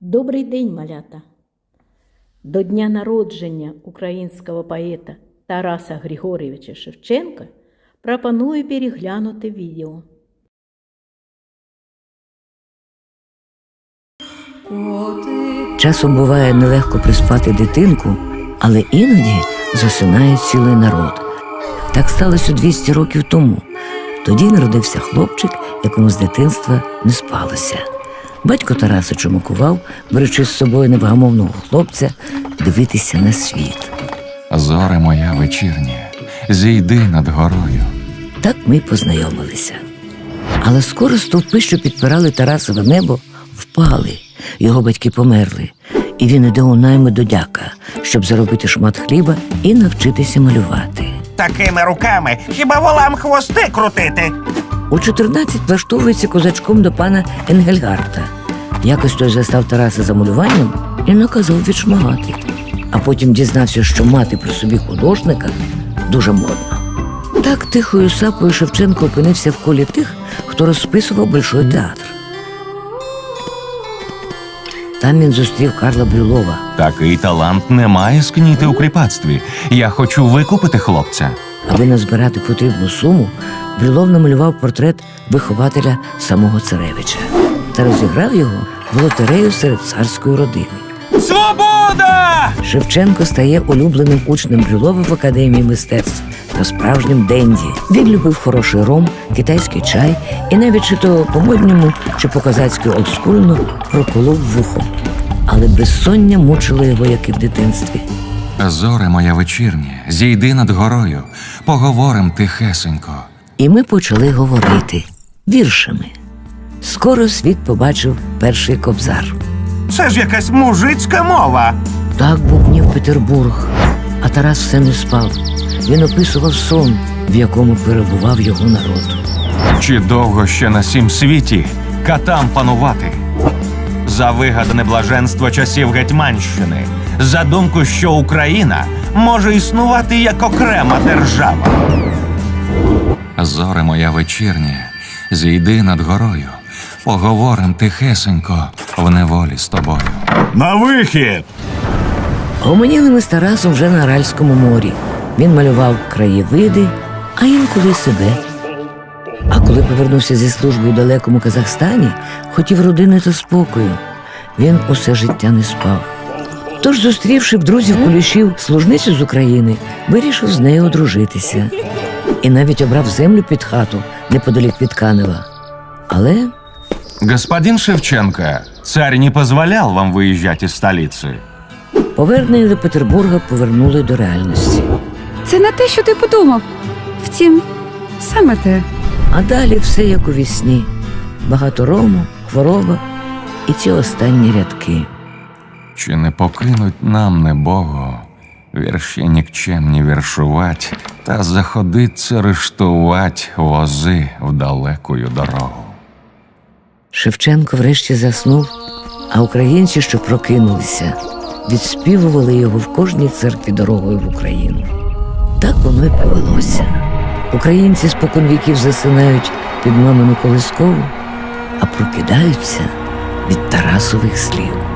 Добрий день, малята! До дня народження українського поета Тараса Григорьовича Шевченка пропоную переглянути відео. Часом буває нелегко приспати дитинку, але іноді засинає цілий народ. Так сталося 200 років тому. Тоді народився хлопчик, якому з дитинства не спалося. Батько Тараса чумакував, беручи з собою невгамовного хлопця дивитися на світ. Зоре моя вечірня, зійди над горою. Так ми й познайомилися. Але скоро стовпи, що підпирали Тарасове небо, впали. Його батьки померли, і він іде у найми до дяка, щоб заробити шмат хліба і навчитися малювати. Такими руками хіба волам хвости крутити? У 14 влаштовується козачком до пана Енгельгарта. Якось той застав Тараса за малюванням і наказав відшмагати. А потім дізнався, що мати при собі художника дуже модно. Так тихою сапою Шевченко опинився в колі тих, хто розписував Большой театр. Там він зустрів Карла Брюлова. Такий талант не має скніти у кріпацтві. Я хочу викупити хлопця. Аби назбирати потрібну суму, Брюлов намалював портрет вихователя самого царевича та розіграв його в лотерею серед царської родини. Свобода! Шевченко стає улюбленим учнем Брюлова в академії мистецтв та справжнім денді. Він любив хороший ром, китайський чай і навіть чи то по-модньому, чи по-козацьки олдскульно проколов вухо. Але безсоння мучило його, як і в дитинстві. Зоре моя вечірня, зійди над горою, поговорим тихесенько. І ми почали говорити віршами. Скоро світ побачив перший кобзар. Це ж якась мужицька мова. Так бубнів Петербург, а Тарас все не спав. Він описував сон, в якому перебував його народ. Чи довго ще на сім світі катам панувати? За вигадане блаженство часів Гетьманщини, за думку, що Україна може існувати як окрема держава. Зоре моя вечірня, зійди над горою, поговорим тихесенько в неволі з тобою. На вихід! Гомоніли ми з Тарасом вже на Аральському морі. Він малював краєвиди, а інколи себе. А коли повернувся зі служби у далекому Казахстані, хотів родини та спокою. Він усе життя не спав. Тож, зустрівши в друзів кулішів служницю з України, вирішив з нею одружитися. І навіть обрав землю під хату неподалік від Канева. Але Господин Шевченко, царь не позволял вам выезжать из столицы. повернення до Петербурга повернули до реальності. Це не те, що ти подумав. Втім, саме те. А далі все як у вісні. Багато рому, хвороба і ці останні рядки. Чи не покинуть нам не Богу, вірші нікчемні віршувать, та заходиться рештувать вози в далекую дорогу. Шевченко врешті заснув, а українці, що прокинулися, відспівували його в кожній церкві дорогою в Україну. Так воно й повелося. Українці споконвіків засинають під мамину колискову, а прокидаються від Тарасових слів.